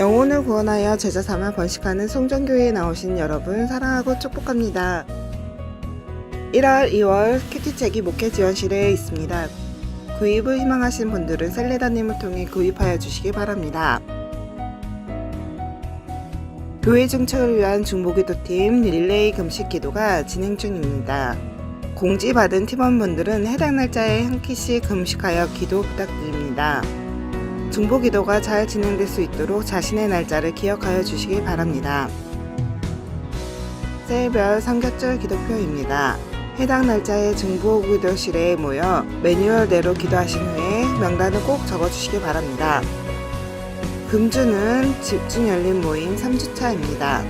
영혼을 구원하여 제자 삼아 번식하는 송정교회에 나오신 여러분 사랑하고 축복합니다. 1월, 2월 큐티책이 목회 지원실에 있습니다. 구입을 희망하신 분들은 셀레다님을 통해 구입하여 주시기 바랍니다. 교회 증축을 위한 중보기도팀 릴레이 금식 기도가 진행 중입니다. 공지받은 팀원분들은 해당 날짜에 한 끼씩 금식하여 기도 부탁드립니다. 중보 기도가 잘 진행될 수 있도록 자신의 날짜를 기억하여 주시기 바랍니다. 셀별 삼겹절 기도표입니다. 해당 날짜에 중보 기도실에 모여 매뉴얼대로 기도하신 후에 명단을 꼭 적어주시기 바랍니다. 금주는 집중 열린 모임 3주차입니다.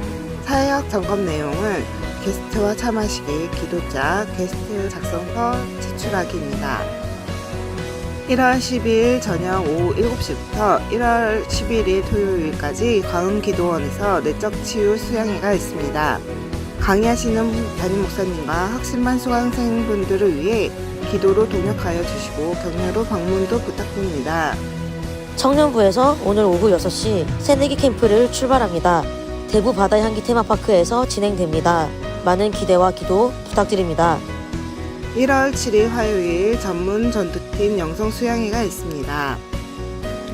사역 점검 내용은 게스트와 참하시기, 기도자, 게스트 작성서 제출하기입니다. 1월 10일 저녁 오후 7시부터 1월 11일 토요일까지 광흥기도원에서 내적 치유 수양회가 있습니다. 강의하시는 담임 목사님과 학신반 수강생분들을 위해 기도로 동역하여 주시고 격려로 방문도 부탁드립니다. 청년부에서 오늘 오후 6시 새내기 캠프를 출발합니다. 대구 바다의 향기 테마파크에서 진행됩니다. 많은 기대와 기도 부탁드립니다. 1월 7일 화요일 전문 전투팀 영성 수양회가 있습니다.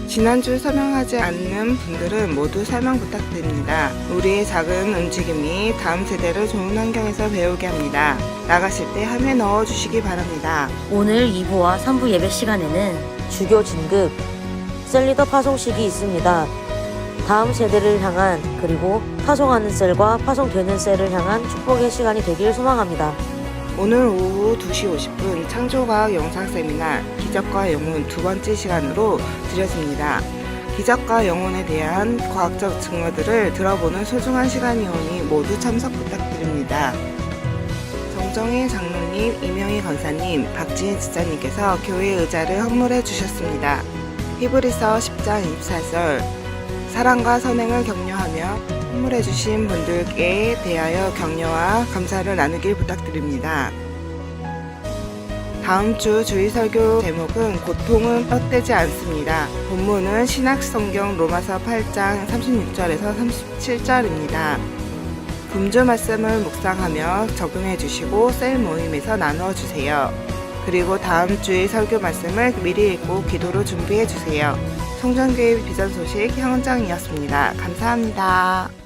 지난주 설명하지 않는 분들은 모두 설명 부탁드립니다. 우리의 작은 움직임이 다음 세대를 좋은 환경에서 배우게 합니다. 나가실 때 함에 넣어주시기 바랍니다. 오늘 2부와 3부 예배 시간에는 주교 진급, 셀리더 파송식이 있습니다. 다음 세대를 향한 그리고 파송하는 셀과 파송되는 셀을 향한 축복의 시간이 되길 소망합니다. 오늘 오후 2시 50분 창조과학 영상 세미나 기적과 영혼 두 번째 시간으로 드려집니다. 기적과 영혼에 대한 과학적 증거들을 들어보는 소중한 시간이 오니 모두 참석 부탁드립니다. 정정희 장로님, 이명희 건사님, 박지혜 지자님께서 교회 의자를 헌물해 주셨습니다. 히브리서 10장 24절 사랑과 선행을 격려하며 선물해 주신 분들께 대하여 격려와 감사를 나누길 부탁드립니다. 다음 주 주의 설교 제목은 고통은 헛되지 않습니다. 본문은 신약 성경 로마서 8장 36절에서 37절입니다. 금주 말씀을 묵상하며 적용해 주시고 셀 모임에서 나누어 주세요. 그리고 다음 주의 설교 말씀을 미리 읽고 기도로 준비해 주세요. 성전교회 비전 소식 현장이었습니다. 감사합니다.